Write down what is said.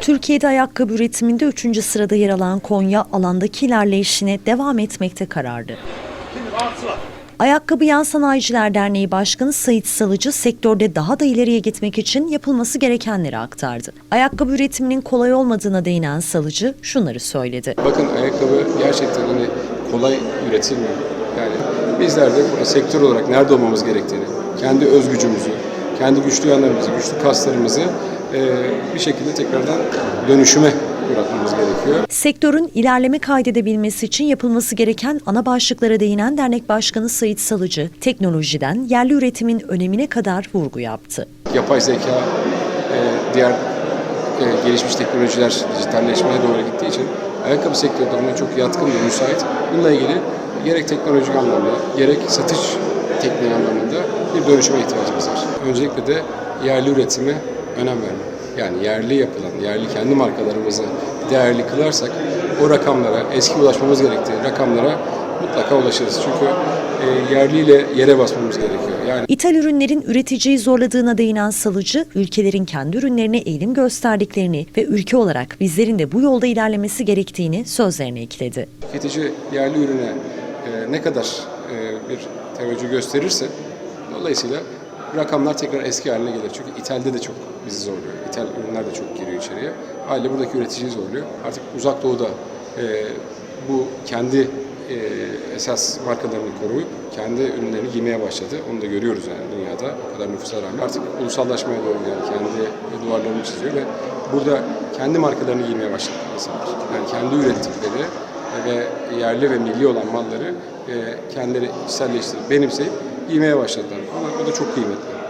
Türkiye'de ayakkabı üretiminde 3. sırada yer alan Konya alandaki ilerleyişine devam etmekte kararlı. Ayakkabı Yan Sanayiciler Derneği Başkanı Sait Salıcı sektörde daha da ileriye gitmek için yapılması gerekenleri aktardı. Ayakkabı üretiminin kolay olmadığına değinen Salıcı şunları söyledi. Bakın ayakkabı gerçekten hani kolay üretilmiyor. Yani bizler de sektör olarak nerede olmamız gerektiğini, kendi özgücümüzü, kendi güçlü yanlarımızı, güçlü kaslarımızı eee, bir şekilde tekrardan dönüşüme bırakmamız gerekiyor. Sektörün ilerleme kaydedebilmesi için yapılması gereken ana başlıklara değinen dernek başkanı Sait Salıcı, teknolojiden yerli üretimin önemine kadar vurgu yaptı. Yapay zeka, eee, diğer eee, gelişmiş teknolojiler dijitalleşmeye doğru gittiği için ayakkabı sektörü de buna çok yatkın ve müsait. Bununla ilgili gerek teknolojik anlamda, gerek satış tekniği anlamında bir dönüşüme ihtiyacımız var. Öncelikle de yerli üretime önem vermek. Yani yerli yapılan, yerli kendi markalarımızı değerli kılarsak o rakamlara, eski ulaşmamız gerektiği rakamlara mutlaka ulaşırız. Çünkü e, yerliyle yere basmamız gerekiyor. Yani İthal ürünlerin üreticiyi zorladığına değinen Salıcı, ülkelerin kendi ürünlerine eğilim gösterdiklerini ve ülke olarak bizlerin de bu yolda ilerlemesi gerektiğini sözlerine ekledi. tüketici yerli ürüne e, ne kadar e, bir teveccüh gösterirse dolayısıyla rakamlar tekrar eski haline gelir. Çünkü ithalde de çok bizi zorluyor. İthal ürünler de çok giriyor içeriye. Haliyle buradaki üreticiyi zorluyor. Artık uzak doğuda e, bu kendi e, esas markalarını koruyup kendi ürünlerini giymeye başladı. Onu da görüyoruz yani dünyada o kadar nüfusa rağmen. Artık ulusallaşmaya doğru gidiyor. Kendi duvarlarını çiziyor ve burada kendi markalarını giymeye başladı insanlar. Yani kendi ürettikleri ve yerli ve milli olan malları e, kendileri içselleştirip benimseyip giymeye başladılar. Ama o da çok kıymetli.